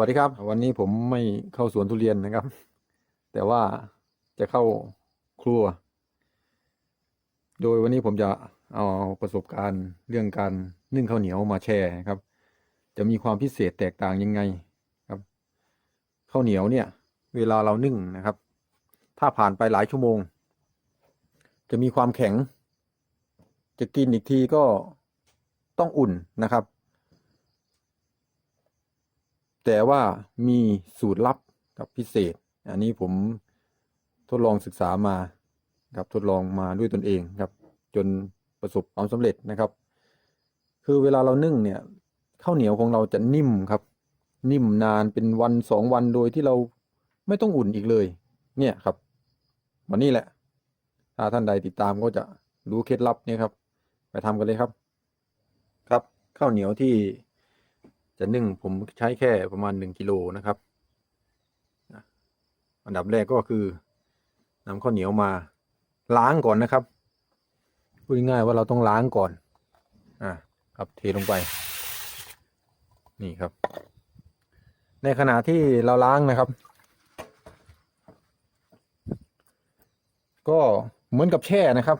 วัสดีครับ วันนี้ผมไม่เข้าสวนทุเรียนนะครับ แต่ว่าจะเข้าครัว โดยวันนี้ผมจะเอาประสบการณ์เรื่องการนึ่งข้าวเหนียวมาแชร์ครับ จะมีความพิเศษแตกต่างยังไงครับข้าวเหนียวเนี่ย เวลาเรานึ่งนะครับ ถ้าผ่านไปหลายชั่วโมง จะมีความแข็ง จะกินอีกทีก็ต้องอุ่นนะครับ แต่ว่ามีสูตรลับกับพิเศษ อันนี้ผมทดลองศึกษามาครับทดลองมาด้วยตนเองครับ จนประสบความสำเร็จนะครับ คือเวลาเรานึ่งเนี่ยข้าวเหนียวของเราจะนิ่มครับ นิ่มนานเป็นวันสองวันโดยที่เราไม่ต้องอุ่นอีกเลย เนี่ยครับ วันนี้แหละ ถ้าท่านใดติดตามก็จะรู้เคล็ดลับเนี่ยครับ ไปทำกันเลยครับ ครับข้าวเหนียวที่ จะนึ่งผมใช้แค่ประมาณหนึ่งกิโลนะครับอันดับแรกก็คือนำข้าวเหนียวมาล้างก่อนนะครับพูดง่ายๆว่าเราต้องล้างก่อน อ่าครับเทลงไป นี่ครับ ในขณะที่เราล้างนะครับ ก็เหมือนกับแช่นะครับ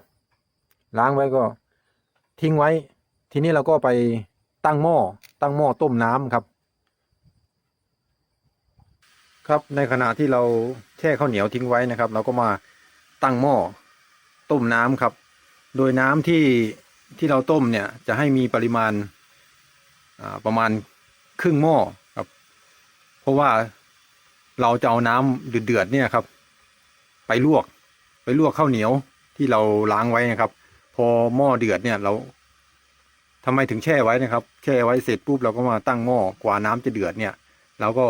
ล้างไว้ก็ทิ้งไว้ ทีนี้เราก็ไปตั้งหม้อ ตั้งหม้อต้มน้ำครับ ครับในขณะที่เราแช่ข้าวเหนียวทิ้งไว้นะครับ เราก็มาตั้งหม้อต้มน้ำครับ โดยน้ำที่ที่เราต้มเนี่ยจะให้มีปริมาณประมาณครึ่งหม้อครับ เพราะว่าเราจะเอาน้ำเดือดๆเนี่ยครับ ไปลวก ไปลวกข้าวเหนียวที่เราล้างไว้นะครับ พอหม้อเดือดเนี่ยเรา ทำไมถึงแช่ไว้นะครับ แช่ไว้เสร็จปุ๊บเราก็มาตั้งหม้อกว่าน้ำจะเดือดเนี่ยเราก็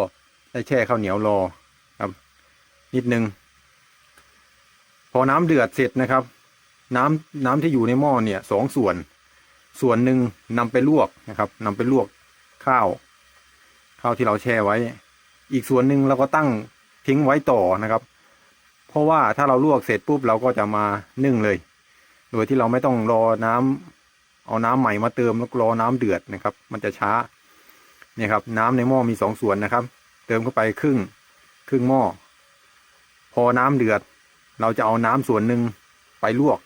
ได้แช่ข้าวเหนียวรอครับ นิดนึง พอน้ำเดือดเสร็จนะครับ น้ำน้ำที่อยู่ในหม้อเนี่ยสองส่วน ส่วนหนึ่งนำไปลวกนะครับนำไปลวกข้าวข้าวที่เราแช่ไว้ อีกส่วนหนึ่งเราก็ตั้งทิ้งไว้ต่อนะครับ เพราะว่าถ้าเราลวกเสร็จปุ๊บเราก็จะมานึ่งเลย โดยที่เราไม่ต้องรอน้ำ เอาน้ำใหม่มาเติมแล้วรอน้ำเดือดนะครับ มันจะช้าเนี่ยครับ น้ำในหม้อมีสองส่วนนะครับ เติมเข้าไปครึ่งครึ่งหม้อพอน้ำเดือด เราจะเอาน้ำส่วนหนึ่งไปลวก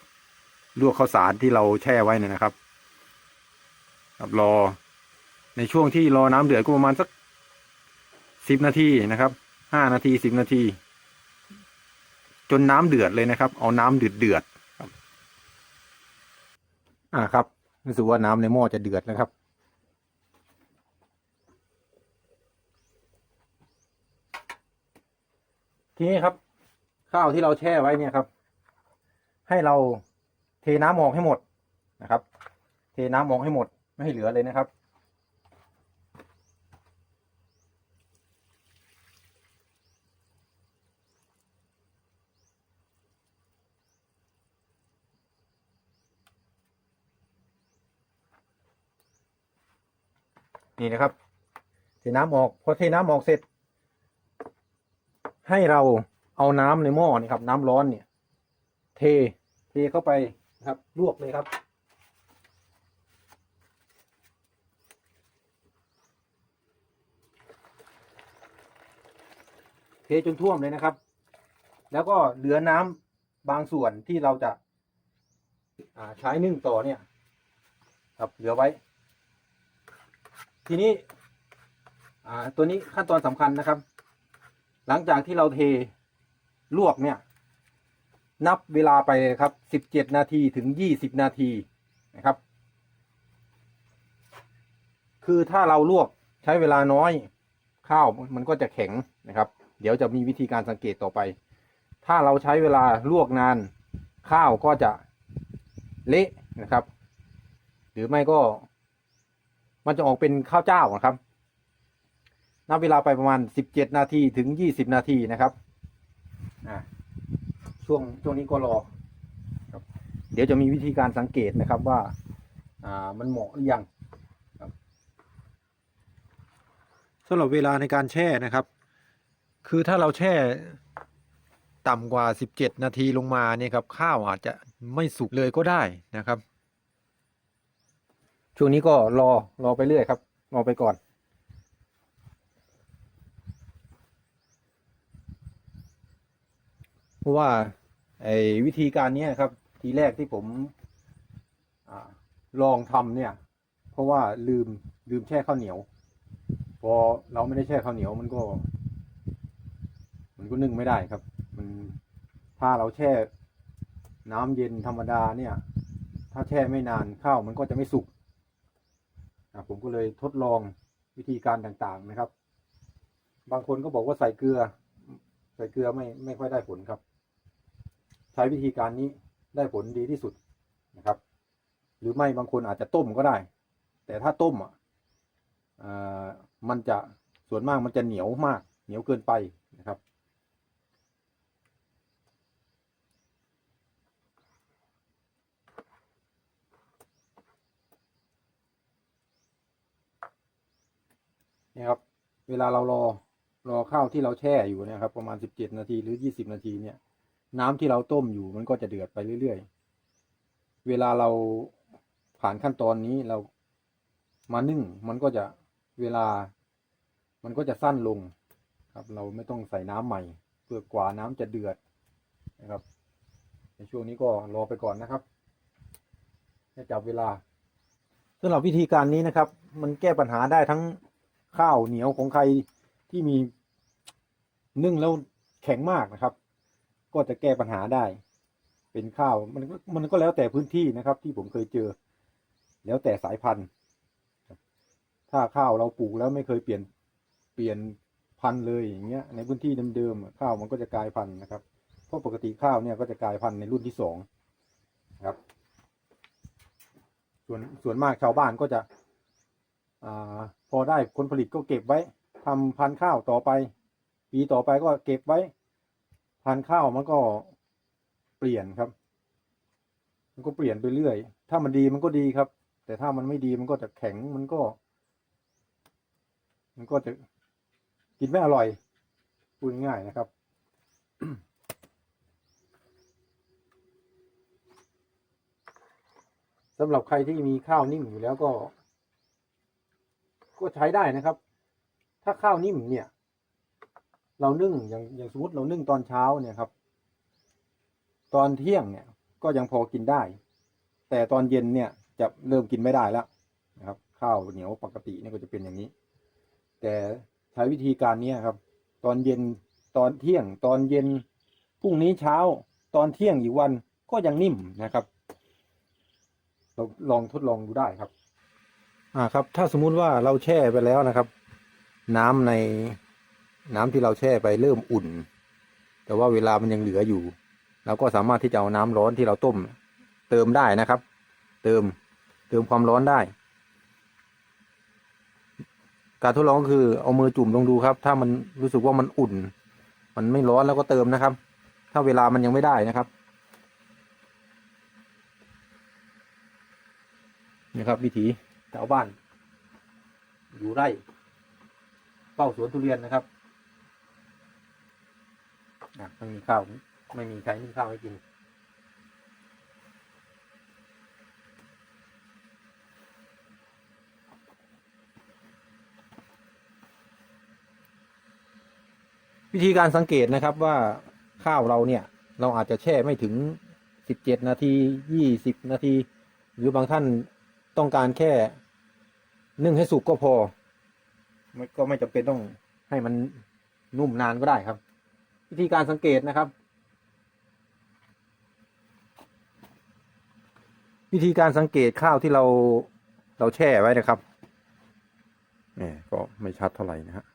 ลวกข้าวสารที่เราแช่ไว้นี่นะครับครับรอในช่วงที่รอน้ำเดือดก็ประมาณสักสิบนาทีนะครับห้านาทีสิบนาที จนน้ำเดือดเลยนะครับ เอาน้ำเดือดเดือดอ่าครับ รู้สึกว่าน้ำในหม้อจะเดือดนะครับ ทีนี้ครับ ข้าวที่เราแช่ไว้เนี่ยครับ ให้เราเทน้ำออกให้หมดนะครับ เทน้ำออกให้หมดไม่ให้เหลือเลยนะครับ นี่นะครับเทน้ำออกพอเทน้ำออกเสร็จ ให้เราเอาน้ำในหม้อนี่ครับ น้ำร้อนเนี่ย เทเทเข้าไปนะครับ ลวกเลยครับ เทจนท่วมเลยนะครับ แล้วก็เหลือน้ำบางส่วนที่เราจะใช้นึ่งต่อเนี่ย ครับเหลือไว้ ทีนี้ อ่า ตัวนี้ขั้นตอนสำคัญนะครับ หลังจากที่เราเทลวกเนี่ย นับเวลาไปเลยครับสิบเจ็ดนาทีถึงยี่สิบนาทีนะครับ คือถ้าเราลวกใช้เวลาน้อยข้าวมันก็จะแข็งนะครับ เดี๋ยวจะมีวิธีการสังเกตต่อไป ถ้าเราใช้เวลาลวกนานข้าวก็จะเละนะครับ หรือไม่ก็ มันจะออกเป็นข้าวเจ้านะครับนับเวลาไปประมาณสิบเจ็ดนาทีถึงยี่สิบนาทีนะครับอ่าช่วงช่วงนี้ก็รอครับเดี๋ยวจะมีวิธีการสังเกตนะครับว่า อ่ามันเหมาะหรือยังครับสำหรับเวลาในการแช่นะครับ คือถ้าเราแช่ต่ำกว่าสิบเจ็ดนาทีลงมาเนี่ยครับ ข้าวอาจจะไม่สุกเลยก็ได้นะครับ ช่วงนี้ก็รอรอไปเรื่อยครับ รอไปก่อน เพราะว่าไอ้วิธีการนี้ครับ ทีแรกที่ผมอลองทำเนี่ย เพราะว่าลืมลืมแช่ข้าวเหนียว พอเราไม่ได้แช่ข้าวเหนียวมันก็ มันก็นึ่งไม่ได้ครับ มันถ้าเราแช่น้ำเย็นธรรมดาเนี่ย ถ้าแช่ไม่นานข้าวมันก็จะไม่สุก ผมก็เลยทดลองวิธีการต่างๆนะครับ บางคนก็บอกว่าใส่เกลือ ใส่เกลือไม่ไม่ค่อยได้ผลครับ ใช้วิธีการนี้ได้ผลดีที่สุดนะครับ หรือไม่บางคนอาจจะต้มก็ได้ แต่ถ้าต้มอะมันจะส่วนมากมันจะเหนียวมาก เหนียวเกินไปนะครับ นี่ครับ เวลาเรารอรอข้าวที่เราแช่อยู่นะครับ ประมาณสิบเจ็ดนาทีหรือยี่สิบนาทีเนี่ย น้ำที่เราต้มอยู่มันก็จะเดือดไปเรื่อยๆ เวลาเราผ่านขั้นตอนนี้เรามานึ่งมันก็จะเวลา มันก็จะสั้นลงครับ เราไม่ต้องใส่น้ำใหม่เพื่อกว่าน้ำจะเดือดนะครับ ในช่วงนี้ก็รอไปก่อนนะครับให้จับเวลาสำหรับวิธีการนี้นะครับ มันแก้ปัญหาได้ทั้ง ข้าวเหนียวของใครที่มีนึ่งแล้วแข็งมากนะครับ ก็จะแก้ปัญหาได้ เป็นข้าวมันก็มันก็แล้วแต่พื้นที่นะครับ ที่ผมเคยเจอ แล้วแต่สายพันธุ์ ถ้าข้าวเราปลูกแล้วไม่เคยเปลี่ยนเปลี่ยนพันธุ์เลยอย่างเงี้ย ในพื้นที่เดิมๆข้าวมันก็จะกลายพันธุ์นะครับเพราะปกติข้าวเนี่ยก็จะกลายพันธุ์ในรุ่นที่สองนะครับ ส่วนส่วนมากชาวบ้านก็จะอ่า พอได้ผลผลิตก็เก็บไว้ทำพันธุ์ข้าวต่อไป ปีต่อไปก็เก็บไว้ พันธุ์ข้าวมันก็เปลี่ยนครับ มันก็เปลี่ยนไปเรื่อย ถ้ามันดีมันก็ดีครับ แต่ถ้ามันไม่ดีมันก็จะแข็งมันก็ มันก็จะกินไม่อร่อยพูดง่ายนะครับสำหรับใครที่มีข้าวนิ่มอยู่แล้วก็ ก็ใช้ได้นะครับ ถ้าข้าวนิ่มเนี่ย เรานึ่งอย่างอย่างสมมติเรานึ่งตอนเช้าเนี่ยครับ ตอนเที่ยงเนี่ย ก็ยังพอกินได้ แต่ตอนเย็นเนี่ยจะเริ่มกินไม่ได้แล้วนะครับ ข้าวเหนียวปกติเนี่ยก็จะเป็นอย่างนี้ แต่ใช้วิธีการเนี้ยครับ ตอนเย็นตอนเที่ยง ตอนเย็นพรุ่งนี้เช้า ตอนเที่ยงอีกวันก็ยังนิ่มนะครับ เราลองทดลองดูได้ครับ อ่าครับ ถ้าสมมุติว่าเราแช่ไปแล้วนะครับ น้ำในน้ำที่เราแช่ไปเริ่มอุ่น แต่ว่าเวลามันยังเหลืออยู่เราก็สามารถที่จะเอาน้ำร้อนที่เราต้ม เติมได้นะครับ เติมเติมความร้อนได้ การทดลองก็คือเอามือจุ่มลงดูครับ ถ้ามันรู้สึกว่ามันอุ่น มันไม่ร้อนแล้วก็เติมนะครับ ถ้าเวลามันยังไม่ได้นะครับนี่ครับวิถี ชาวบ้าน อยู่ไร่เฝ้าสวนทุเรียนนะครับไม่มีข้าวไม่มีใครมีข้าวให้กิน วิธีการสังเกตนะครับว่าข้าวเราเนี่ย เราอาจจะแช่ไม่ถึงสิบเจ็ดนาทียี่สิบนาที หรือบางท่านต้องการแค่ นึ่งให้สุกก็พอไม่ก็ไม่จำเป็นต้องให้มันนุ่มนานก็ได้ครับ วิธีการสังเกตนะครับ วิธีการสังเกตข้าวที่เราเราแช่ไว้นะครับเนี่ยก็ไม่ชัดเท่าไหร่นะฮะ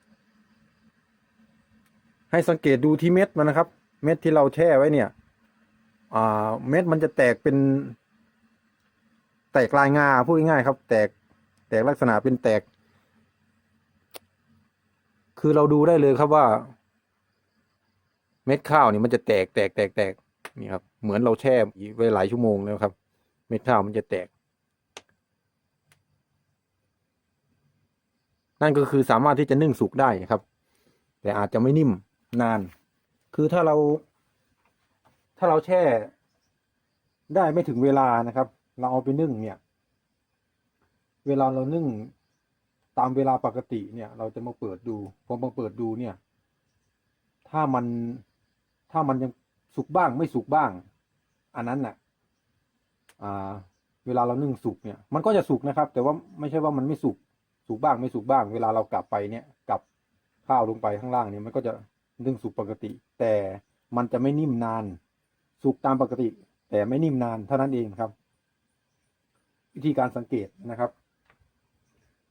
ให้สังเกตดูที่เม็ดมันนะครับ เม็ดที่เราแช่ไว้เนี่ย อ่า เม็ดมันจะแตกเป็น แตกลายงาพูดง่ายๆครับ แตก แตกลักษณะเป็นแตก คือเราดูได้เลยครับว่า เม็ดข้าวนี่มันจะแตกแตกแตกแตกนี่ครับ เหมือนเราแช่ไว้หลายชั่วโมงแล้วครับ เม็ดข้าวมันจะแตก นั่นก็คือสามารถที่จะนึ่งสุกได้ครับ แต่อาจจะไม่นิ่มนาน คือถ้าเรา ถ้าเราแช่ได้ไม่ถึงเวลานะครับ เราเอาไปนึ่งเนี่ย เวลาเรานึ่งตามเวลาปกติเนี่ย เราจะมาเปิดดูพอมาเปิดดูเนี่ย ถ้ามันถ้ามันยังสุกบ้างไม่สุกบ้าง อันนั้นน่ะ อ่า เวลาเรานึ่งสุกเนี่ย มันก็จะสุกนะครับ แต่ว่าไม่ใช่ว่ามันไม่สุกสุกบ้างไม่สุกบ้าง เวลาเรากลับไปเนี่ยกลับข้าวลงไปข้างล่างเนี่ยมันก็จะนึ่งสุกปกติ แต่มันจะไม่นิ่มนาน สุกตามปกติ แต่ไม่นิ่มนานเท่านั้นเองครับ วิธีการสังเกตนะครับ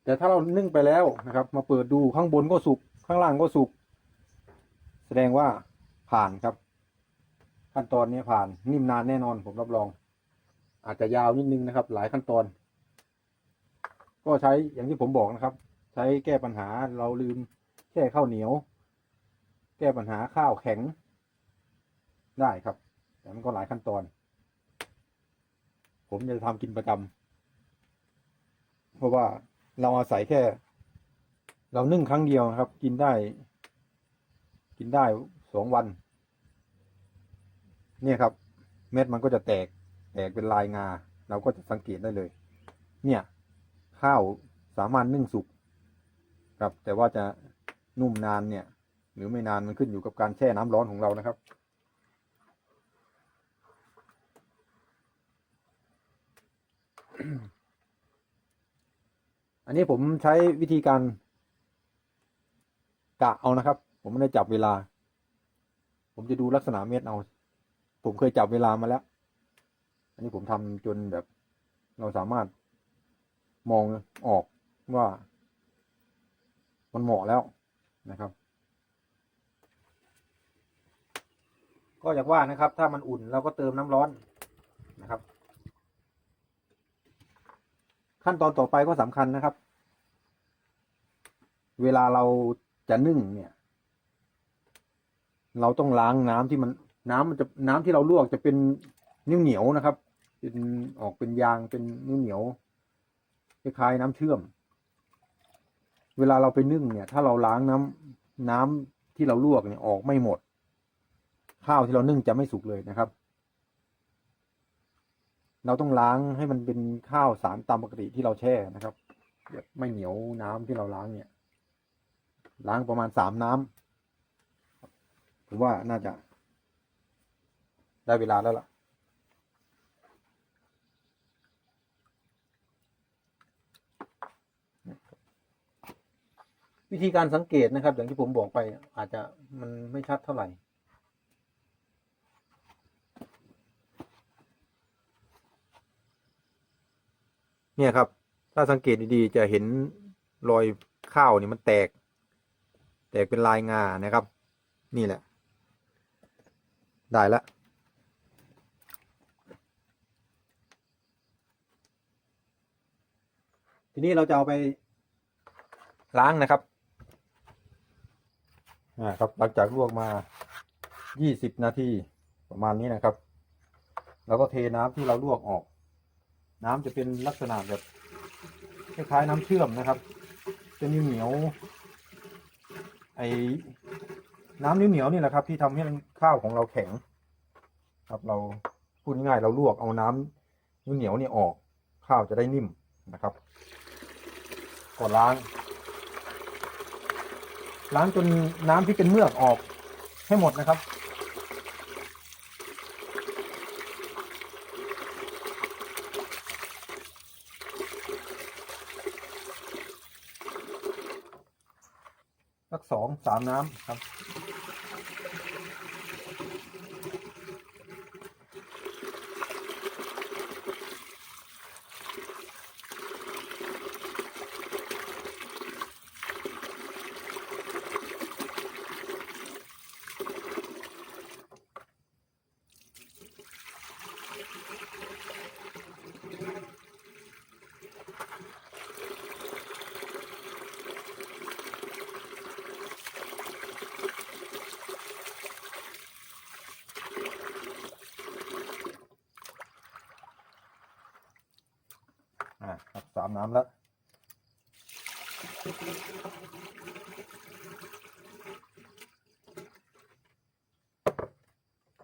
แต่ถ้าเรานึ่งไปแล้วนะครับ มาเปิดดูข้างบนก็สุกข้างล่างก็สุก แสดงว่าผ่านครับ ขั้นตอนนี้ผ่านนิ่มนานแน่นอนผมรับรอง อาจจะยาวนิดนึงนะครับ หลายขั้นตอน ก็ใช้อย่างที่ผมบอกนะครับ ใช้แก้ปัญหาเราลืมแค่ข้าวเหนียว แก้ปัญหาข้าวแข็ง ได้ครับ แต่มันก็หลายขั้นตอน ผมจะทำกินประจำเพราะว่า เราอาศัยแค่ เรานึ่งครั้งเดียวนะครับ กินได้ กินได้สองวัน เนี่ยครับ เม็ดมันก็จะแตก แตกเป็นลายงา เราก็จะสังเกตได้เลย เนี่ย ข้าวสามารถนึ่งสุกครับ แต่ว่าจะนุ่มนานเนี่ย หรือไม่นานมันขึ้นอยู่กับการแช่น้ำร้อนของเรานะครับอั อันนี้ผมใช้วิธีการกะเอานะครับ ผมไม่ได้จับเวลา ผมจะดูลักษณะเม็ดเอา ผมเคยจับเวลามาแล้ว อันนี้ผมทำจนแบบเราสามารถมองออกว่า มันเหมาะแล้วนะครับ ก็อยากว่านะครับ ถ้ามันอุ่นเราก็เติมน้ำร้อนนะครับ ขั้นตอนต่อไปก็สำคัญนะครับ เวลาเราจะนึ่งเนี่ย เราต้องล้างน้ำที่มันน้ำมันจะน้ำที่เราลวกจะเป็นนิ่วเหนียวนะครับ เป็นออกเป็นยางเป็นนิ่วเหนียวคล้ายๆน้ำเชื่อม เวลาเราไปนึ่งเนี่ย ถ้าเราล้างน้ำน้ำที่เราลวกเนี่ยออกไม่หมด ข้าวที่เรานึ่งจะไม่สุกเลยนะครับ เราต้องล้างให้มันเป็นข้าวสารตามปกติที่เราแช่นะครับไม่เหนียวน้ำที่เราล้างเนี่ย ล้างประมาณสามน้ำผมว่าน่าจะ ได้เวลาแล้วล่ะวิธีการสังเกตนะครับ อย่างที่ผมบอกไปอาจจะมันไม่ชัดเท่าไหร่ เนี่ยครับ ถ้าสังเกตดีๆ จะเห็นรอยข้าวนี่มันแตก แตกเป็นลายงานะครับ นี่แหละ ได้แล้วทีนี้เราจะเอาไปล้างนะครับ อ่าครับ หลังจากลวกมา 20 นาทีประมาณนี้นะครับเราก็เทน้ำที่เราลวกออก น้ำจะเป็นลักษณะแบบคล้ายๆน้ำเชื่อมนะครับ จะเหนียว ไอ้น้ำเหนียวๆนี่แหละครับ ที่ทำให้ข้าวของเราแข็ง ครับเราพูดง่ายๆเราลวกเอาน้ำเหนียวนี่ออก ข้าวจะได้นิ่มนะครับก่อนล้าง ล้างจนน้ำที่เป็นเมือกออกให้หมดนะครับ สามน้ำครับ อ่า ครับสามน้ำแล้ว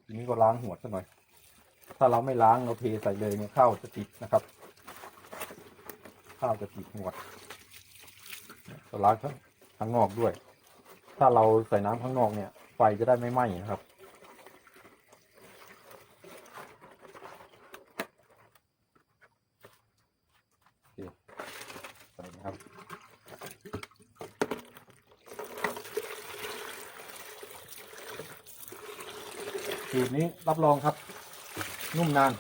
ทีนี้ก็ล้างหัวซะหน่อย ถ้าเราไม่ล้างเราเทใส่เลยเนี่ยข้าวจะติดนะครับ ข้าวจะติดหัวเราล้างทั้งข้างนอกด้วย ถ้าเราใส่น้ำข้างนอกเนี่ย ไฟจะได้ไม่ไหม้นะครับ สูตรนี้รับรองครับ นุ่มนาน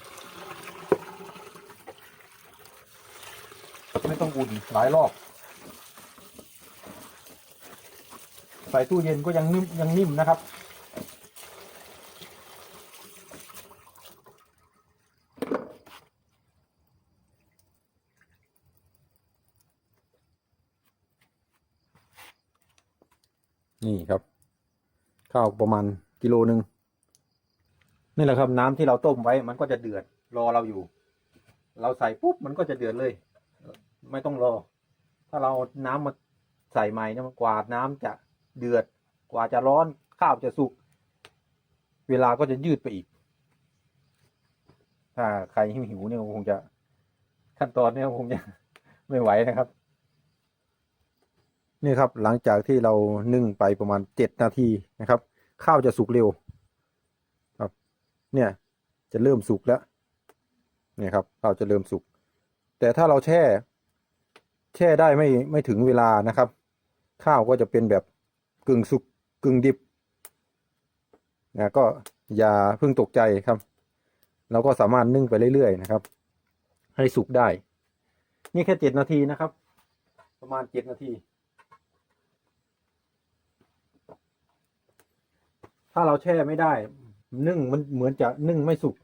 ไม่ต้องอุ่นหลายรอบ ใส่ตู้เย็นก็ยังนิ่มยังนิ่มนะครับนี่ครับ ข้าวประมาณกิโลหนึ่ง นี่แหละครับน้ำที่เราต้มไว้ มันก็จะเดือดรอเราอยู่ เราใส่ปุ๊บมันก็จะเดือดเลย ไม่ต้องรอ ถ้าเราน้ำมาใส่ใหม่เนี่ยกว่าน้ำจะเดือด กว่าจะร้อนข้าวจะสุก เวลาก็จะยืดไปอีก ถ้าใครหิวเนี่ยคงจะขั้นตอนเนี่ยคงจะไม่ไหวนะครับ นี่ครับหลังจากที่เรานึ่งไปประมาณเจ็ดนาทีนะครับ ข้าวจะสุกเร็ว เนี่ยจะเริ่มสุกแล้วเนี่ยครับข้าวจะเริ่มสุก แต่ถ้าเราแช่ แช่ได้ไม่ไม่ถึงเวลานะครับ ข้าวก็จะเป็นแบบกึ่งสุกกึ่งดิบนะก็อย่าเพิ่งตกใจครับเราก็สามารถนึ่งไปเรื่อยๆนะครับ ให้สุกได้ นี่แค่เจ็ดนาทีนะครับ ประมาณเจ็ดนาที ถ้าเราแช่ไม่ได้ นึ่งมันเหมือนจะนึ่งไม่สุก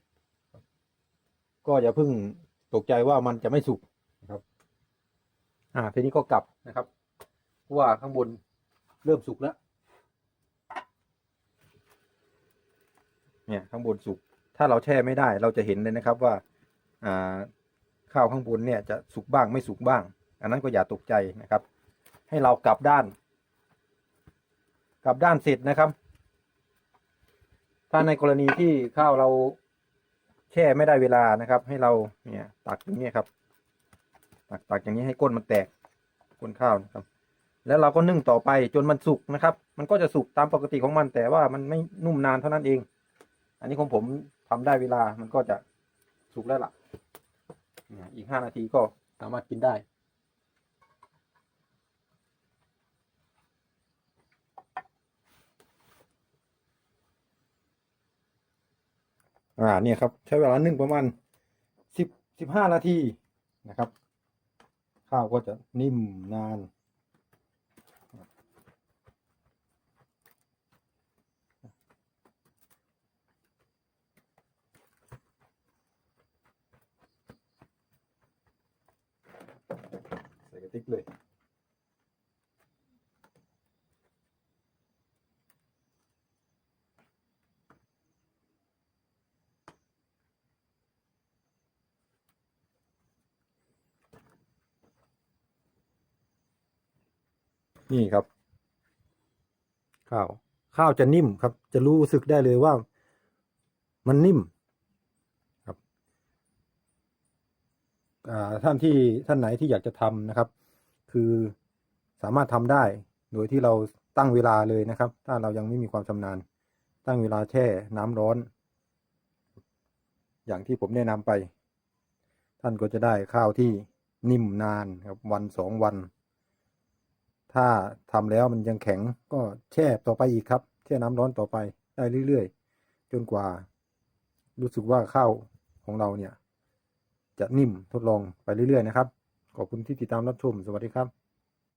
ก็อย่าเพิ่งตกใจว่ามันจะไม่สุกนะครับ อ่าทีนี้ก็กลับนะครับเพราะว่าข้างบนเริ่มสุกแล้ว เนี่ยข้างบนสุก ถ้าเราแช่ไม่ได้เราจะเห็นเลยนะครับว่า อ่า ข้าวข้างบนเนี่ยจะสุกบ้างไม่สุกบ้าง อันนั้นก็อย่าตกใจนะครับ ให้เรากลับด้าน กลับด้านเสร็จนะครับ ถ้าในกรณีที่ข้าวเราแช่ไม่ได้เวลานะครับ ให้เราเนี่ยตักอย่างนี้ครับ ตักตักอย่างนี้ให้ก้นมันแตกก้นข้าวนะครับ แล้วเราก็นึ่งต่อไปจนมันสุกนะครับ มันก็จะสุกตามปกติของมันแต่ว่ามันไม่นุ่มนานเท่านั้นเอง อันนี้ของผมทำได้เวลามันก็จะสุกแล้วล่ะเนี่ยอีกห้านาทีก็สามารถกินได้ อ่าเนี่ยครับใช้เวลานึ่งประมาณสิบสิบห้านาทีนะครับ ข้าวก็จะนิ่มนานใส่กระติกเลย นี่ครับ ข้าว ข้าวจะนิ่มครับ จะรู้สึกได้เลยว่า มันนิ่มครับท่านที่ท่านไหนที่อยากจะทำนะครับ คือสามารถทำได้ โดยที่เราตั้งเวลาเลยนะครับ ถ้าเรายังไม่มีความชำนาญ ตั้งเวลาแช่น้ำร้อน อย่างที่ผมแนะนำไป ท่านก็จะได้ข้าวที่นิ่มนานครับ วันสองวัน ถ้าทำแล้วมันยังแข็งก็แช่ต่อไปอีกครับ แช่น้ำร้อนต่อไปได้เรื่อยๆ จนกว่า รู้สึกว่าข้าวของเราเนี่ย จะนิ่มทดลองไปเรื่อยๆนะครับ ขอบคุณที่ติดตามรับชม สวัสดีครับ